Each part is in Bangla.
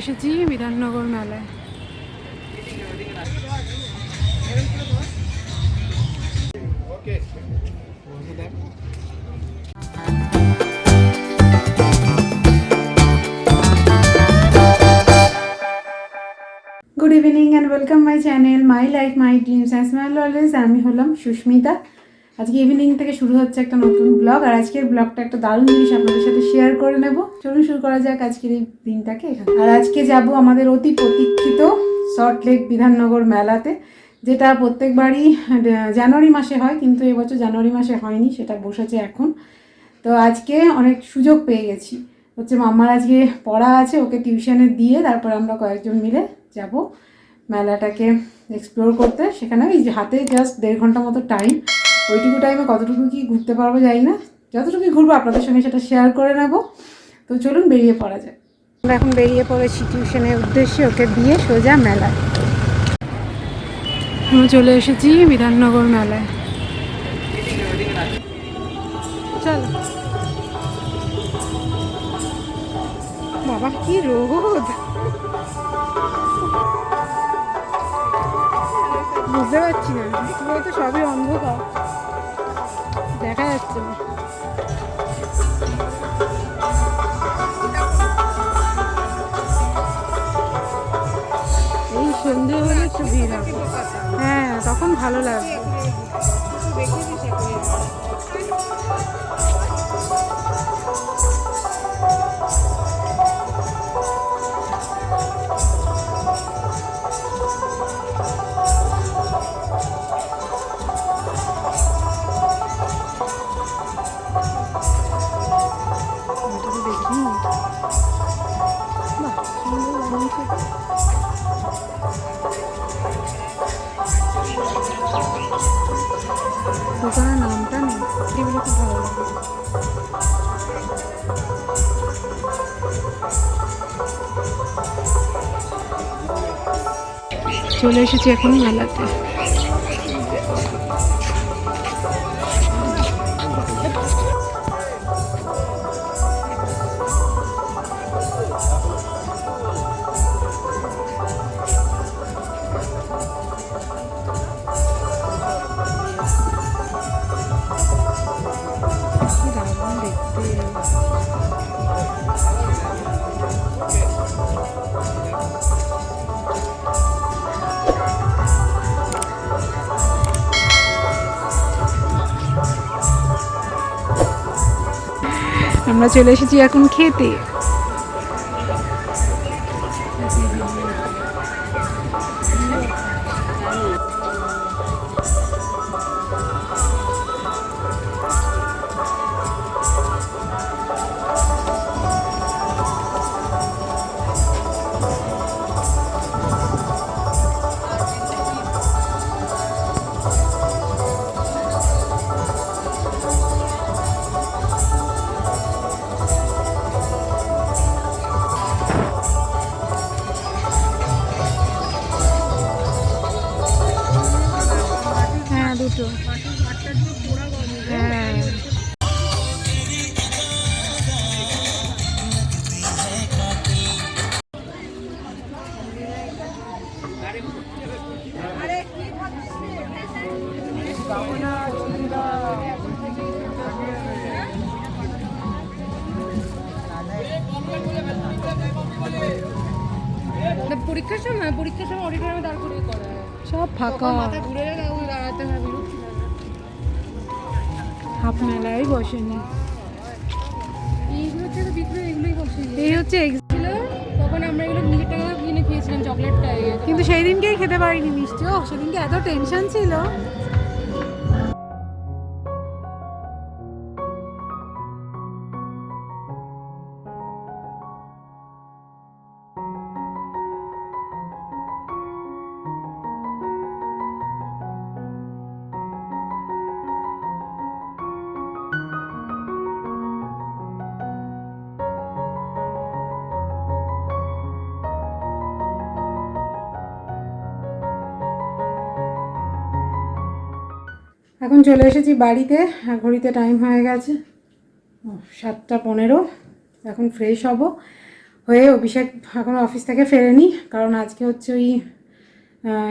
এসেছি বিধাননগর মেলায়। Good evening and welcome my channel my life my dreams and smile always আমি হলাম সুস্মিতা। আজকে ইভিনিং থেকে শুরু হচ্ছে একটা নতুন ব্লগ আর আজকের ব্লগটা একটা দারুণ জিনিস আপনাদের সাথে শেয়ার করে নেব। চলুন শুরু করা যাক আজকের এই দিনটাকে আর আজকে যাব আমাদের অতি প্রতীক্ষিত সল্ট লেক বিধাননগর মেলাতে, যেটা প্রত্যেকবারই জানুয়ারি মাসে হয়, কিন্তু এবছর জানুয়ারি মাসে হয়নি, সেটা বসেছে এখন। তো আজকে অনেক সুযোগ পেয়ে গেছি। হচ্ছে মাম্মার আজকে পড়া আছে, ওকে টিউশনে দিয়ে তারপর আমরা কয়েকজন মিলে যাব মেলাটাকে এক্সপ্লোর করতে। সেখানে যে হাতে জাস্ট দেড় ঘণ্টা মতো টাইম ওইটুকু টাইমে কতটুকু কি ঘুরতে পারব জানি না। যতটুকু ঘুরবো আপনাদের সঙ্গে সেটা শেয়ার করে নেব। তো চলুন বেরিয়ে পড়া যায় আমরা এখন বেরিয়ে পড়েছি টিউশনের উদ্দেশ্যে ওকে দিয়ে সোজা মেলায়। আমরা চলে এসেছি বিধাননগর মেলায়। চলো। বাবা কি রোদ। বুঝতে পারছি না। পুরো তো সবই অন্ধকার। দেখা যাচ্ছে না। এই সন্ধে হলে ছবি হ্যাঁ তখন ভালো লাগবে। দোকানের নামটা নেই। এগুলো খুব ভালো লাগে চলে এসেছি এখন মেলাতে। আমরা চলে এসেছি এখন খেতে। পরীক্ষার সময় পরীক্ষার সময় অডিটোরিয়ামে দাঁড় করিয়ে করা সব ফাঁকা। মাথা ঘুরে গেলে দাঁড়াতে বিরক্তি হাফ মেলায় বসেনি। এইগুলো হচ্ছে তো বিক্রি এগুলোই বসে এই হচ্ছে ছিল তখন আমরা এগুলো নিজের টাকা কিনে খেয়েছিলাম চকলেটটা কিন্তু সেই দিনকেই খেতে পারিনি মিষ্টি। ও সেদিনকে এত টেনশন ছিল। এখন চলে এসেছি বাড়িতে ঘড়িতে টাইম হয়ে গেছে সাতটা পনেরো, এখন ফ্রেশ হব। হয়ে অভিষেক এখন অফিস থেকে ফেরেনি, কারণ আজকে হচ্ছে ওই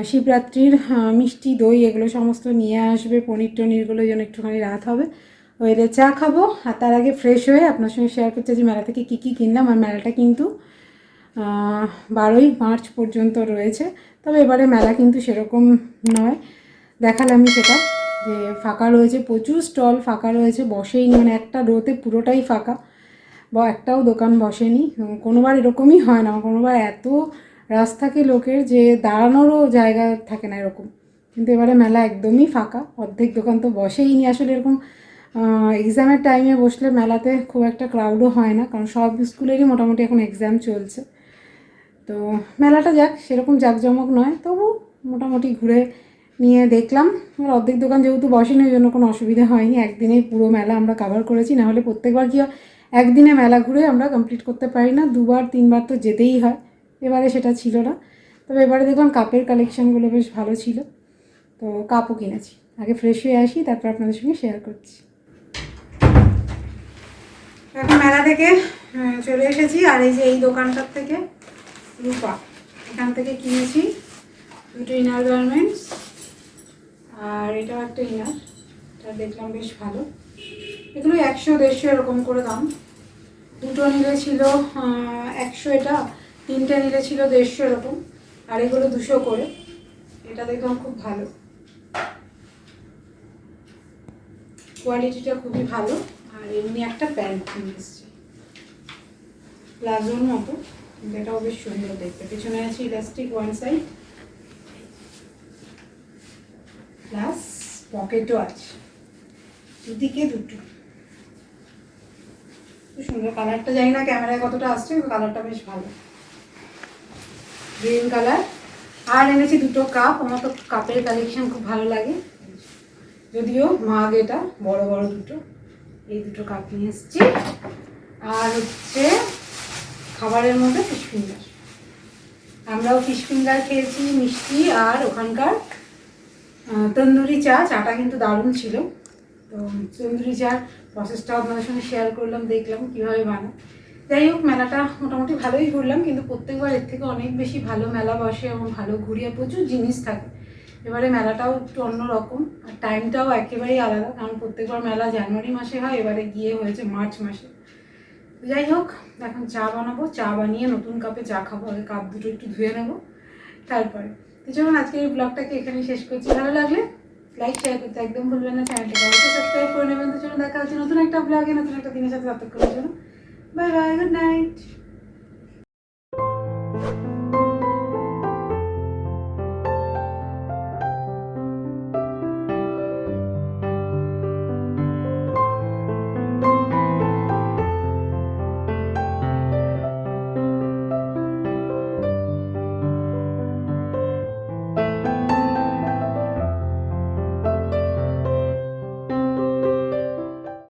শিবরাত্রির মিষ্টি, দই, এগুলো সমস্ত নিয়ে আসবে, পনির টনিরগুলো যেন একটুখানি রাত হবে। ওইলে চা খাব, আর তার আগে ফ্রেশ হয়ে আপনার সঙ্গে শেয়ার করতে যে মেলা থেকে কী কী কিনলাম, আর মেলাটা কিন্তু বারোই মার্চ পর্যন্ত রয়েছে। তবে এবারে মেলা কিন্তু সেরকম নয়, দেখালামই সেটা। যে ফাঁকা রয়েছে, প্রচুর স্টল ফাঁকা রয়েছে, বসেই মানে একটা রোতে পুরোটাই ফাঁকা। বা একটাও দোকান বসেনি কোনোবার এরকমই হয় না, কোনোবার এত রাস থাকে লোকের যে দাঁড়ানোরও জায়গা থাকে না এরকম। কিন্তু এবারে মেলা একদমই ফাঁকা, অর্ধেক দোকান তো বসেই নি আসলে এরকম এক্সামের টাইমে বসলে মেলাতে খুব একটা ক্রাউডও হয় না, কারণ সব স্কুলেরই মোটামুটি এখন এক্সাম চলছে। তো মেলাটা যাক, সেরকম জাঁকজমক নয়, তবু মোটামুটি ঘুরে নিয়ে দেখলাম। আমার অর্ধেক দোকান যেহেতু বসেনি, ওই জন্য কোনো অসুবিধা হয়নি। একদিনেই পুরো মেলা আমরা কাভার করেছি। নাহলে প্রত্যেকবার কি একদিনে মেলা ঘুরে আমরা কমপ্লিট করতে পারি না। দুবার, তিনবার তো যেতেই হয়। এবারে সেটা ছিল না। তবে এবারে দেখলাম কাপের কালেকশানগুলো বেশ ভালো ছিল। তো কাপও কিনেছি। আগে ফ্রেশ হয়ে আসি, তারপর আপনাদের সঙ্গে শেয়ার করছি। এখন মেলা থেকে চলে এসেছি। আর এই যে এই দোকানটার থেকে রূপা। এখান থেকে কিনেছি দুটো ইনার গার্মেন্টস এটাও একটা ইনার এটা দেখলাম বেশ ভালো। এগুলো একশো দেড়শো এরকম করে দাম। দুটো নিলে ছিল একশো এটা, তিনটে নিলে ছিল দেড়শো এরকম, আর এগুলো দুশো করে। এটা দেখলাম খুব ভালো। কোয়ালিটিটা খুবই ভালো, আর এমনি একটা প্যান্ট নিয়ে এসছে। প্লাজোর মতো এটাও বেশ সুন্দর দেখতে। পেছনে আছে ইলাস্টিক ওয়ান সাইড। প্লাস পকেটও আছে দুদিকে দুটো। সুন্দর। কালারটা জানি না ক্যামেরায় কতটা আসছে কালারটা বেশ ভালো। গ্রিন কালার আর এনেছি দুটো কাপ আমার তো কাপের কালেকশন খুব ভালো লাগে। যদিও মাগ এটা, বড় বড় দুটো। এই দুটো কাপ নিয়ে এসেছি। আর হচ্ছে খাবারের মধ্যে ফিশ ফিঙ্গার আমরাও ফিশ ফিঙ্গার খেয়েছি, মিষ্টি আর ওখানকার তন্দুরি চা, চাটা কিন্তু দারুণ ছিল। তো তন্দুরি চার প্রসেসটাও আপনাদের সঙ্গে শেয়ার করলাম, দেখলাম কীভাবে বানায়। যাই হোক, মেলাটা মোটামুটি ভালোই ঘুরলাম কিন্তু প্রত্যেকবার এর থেকে অনেক বেশি ভালো মেলা বসে এবং ভালো ঘুরিয়ে প্রচুর জিনিস থাকে। এবারে মেলাটাও একটু অন্যরকম আর টাইমটাও একেবারেই আলাদা, কারণ প্রত্যেকবার মেলা জানুয়ারি মাসে হয়, এবারে গিয়ে হয়েছে মার্চ মাসে। যাই হোক, এখন চা বানাবো, চা বানিয়ে নতুন কাপে চা খাব আগে কাপ দুটো একটু ধুয়ে নেব, তারপরে। তো চলুন আজকের এই ব্লগটাকে এখানে শেষ করছি। ভালো লাগলে লাইক শেয়ার করতে একদম ভুলবেন না চ্যানেলটাকে অবশ্যই সাবস্ক্রাইব করে নেবেন। তো চলুন দেখা হচ্ছে নতুন একটা ব্লগে নতুন একটা দিনের সাথে ততক্ষণের জন্য। Bye bye good night